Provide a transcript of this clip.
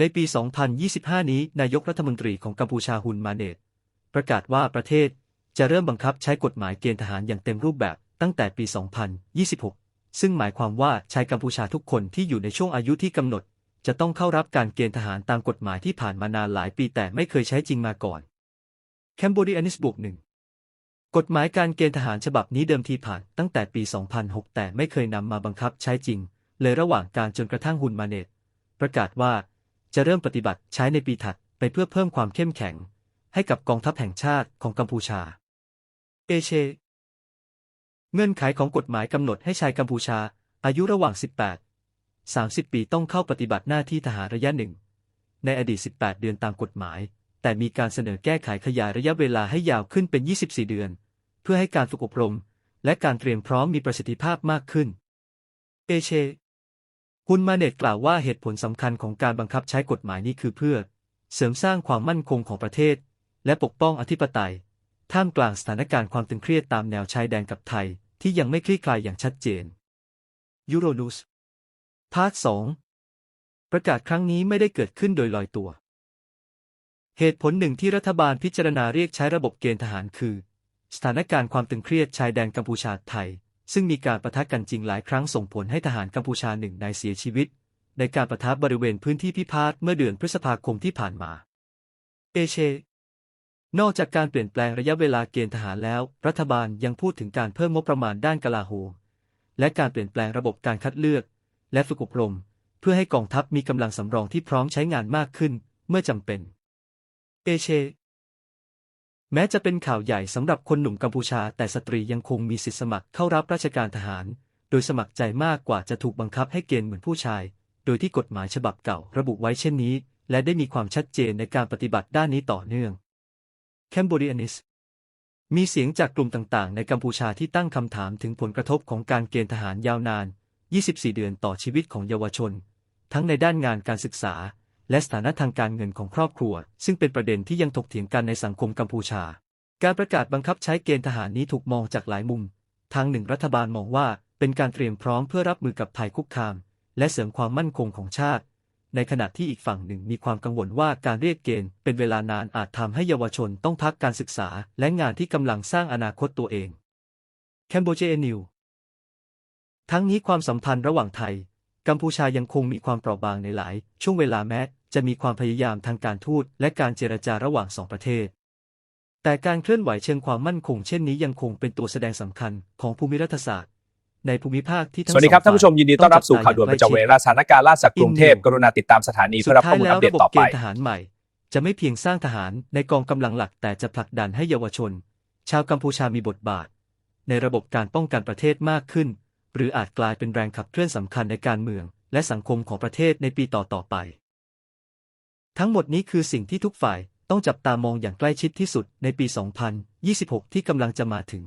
ในปี 2025 นี้ นายกรัฐมนตรีของกัมพูชาฮุนมาเนตประกาศว่าประเทศจะเริ่มบังคับใช้กฎหมายเกณฑ์ทหารอย่างเต็มรูปแบบตั้งแต่ปี 2026 ซึ่งหมายความว่าชายกัมพูชาทุกคนที่อยู่ในช่วงอายุที่กำหนด จะต้องเข้ารับการเกณฑ์ทหารตามกฎหมายที่ผ่านมานานหลายปีแต่ไม่เคยใช้จริงมาก่อนแคมโบเดียนิสบุกหนึ่งกฎหมายการเกณฑ์ทหารฉบับนี้เดิมทีผ่านตั้งแต่ปี 2006 แต่ไม่เคยนำมาบังคับใช้จริง เลยระหว่างการจนกระทั่งฮุนมาเนตประกาศว่า จะเริ่มปฏิบัติใช้ในปีถัดไปเพื่อเพิ่มความเข้มแข็ง ให้กับกองทัพแห่งชาติของกัมพูชา เอเช เงื่อนไขของกฎหมายกำหนดให้ชายกัมพูชา อายุระหว่าง 18 30 ปีต้องเข้าปฏิบัติหน้าที่ทหารระยะหนึ่ง ในอดีต 18 เดือนตามกฎหมาย แต่มีการเสนอแก้ไขขยายระยะเวลาให้ยาวขึ้นเป็น 24 เดือน เพื่อให้การฝึกอบรม และการเตรียมพร้อมมีประสิทธิภาพมากขึ้น เอเช ฮุนมาเนตกล่าวว่าเหตุผลสำคัญของการบังคับใช้กฎหมายนี้คือเพื่อ เสริมสร้างความมั่นคงของประเทศ และปกป้องอธิปไตย ท่ามกลางสถานการณ์ความตึงเครียดตามแนวชายแดนกับไทย ที่ยังไม่คลี่คลายอย่างชัดเจนยูโรนูสพาร์ทสองประกาศครั้งนี้ไม่ได้เกิดขึ้นโดยลอยตัว เหตุผลหนึ่งที่รัฐบาลพิจารณาเรียกใช้ระบบเกณฑ์ทหารคือ สถานการณ์ความตึงเครียดชายแดนกัมพูชาไทย ซึ่งมีการประทะกันจริงหลายครั้งส่งผลให้ทหารกัมพูชาหนึ่งนายเสียชีวิต ในการประทะบริเวณพื้นที่พิพาทเมื่อเดือนพฤษภาคมที่ผ่านมา เอเช นอกจากการเปลี่ยนแปลงระยะเวลาเกณฑ์ทหารแล้ว รัฐบาลยังพูดถึงการเพิ่มงบประมาณด้านกลาโหมและการเปลี่ยนแปลงระบบการคัดเลือก และฝึกอบรม เพื่อให้กองทัพมีกำลังสำรองที่พร้อมใช้งานมากขึ้น เมื่อจำเป็น เอเช แม้จะเป็นข่าวใหญ่สำหรับคนหนุ่มกัมพูชา แต่สตรียังคงมีสิทธิสมัครเข้ารับราชการทหาร โดยสมัครใจมากกว่าจะถูกบังคับให้เกณฑ์เหมือนผู้ชาย โดยที่กฎหมายฉบับเก่าระบุไว้เช่นนี้ และได้มีความชัดเจนในการปฏิบัติด้านนี้ต่อเนื่องแคมบเดียนิสมีเสียงจากกลุ่มต่างๆ ในกัมพูชาที่ตั้งคำถามถึงผลกระทบของการเกณฑ์ทหารยาวนาน 24 เดือนต่อชีวิตของเยาวชน ทั้งในด้านงานการศึกษา และสถานะทางการเงินของครอบครัว ซึ่งเป็นประเด็นที่ยังถกเถียงกันในสังคมกัมพูชา การประกาศบังคับใช้เกณฑ์ทหารนี้ถูกมองจากหลายมุม ทางหนึ่งรัฐบาลมองว่าเป็นการเตรียมพร้อมเพื่อรับมือกับภัยคุกคาม และเสริมความมั่นคงของชาติ ในขณะที่อีกฝั่งหนึ่งมีความกังวลว่าการเรียกเกณฑ์เป็นเวลานานอาจทำให้เยาวชนต้องพักการศึกษา และงานที่กำลังสร้างอนาคตตัวเองแคมโบเจนิวทั้งนี้ความสัมพันธ์ระหว่างไทย กัมพูชายังคงมีความเปราะบางในหลาย ช่วงเวลาแม้ จะมีความพยายามทางการทูตและการเจรจาระหว่างสองประเทศ แต่การเคลื่อนไหวเชิงความมั่นคงเช่นนี้ยังคงเป็นตัวแสดงสำคัญของภูมิรัฐศาสตร์ในภูมิภาคที่ทั้งสวัสดีครับองท่านผู้ชมยินดีต้อนรับสู่ข่าวด่วนประจำเวลาสถานการณ์ล่าสุดกรุงเทพกรุณาติดตามสถานีสุเพื่ดอรับท้าข้อยมูลแล้อัวปเดระตบบต่อเกไปณฑ์ทหารใหม่ จะไม่เพียงสร้างทหารในกองกำลังหลัก แต่จะผลักดันให้เยาวชน ชาวกัมพูชามีบทบาท ในระบบการป้องกันประเทศมากขึ้น หรืออาจกลายเป็นแรงขับเคลื่อนสำคัญในการเมือง และสังคมของประเทศในปีต่อๆไป ทั้งหมดนี้คือสิ่งที่ทุกฝ่ายต้องจับตามองอย่างใกล้ชิดที่สุดในปี 2026 ที่กำลังจะมาถึง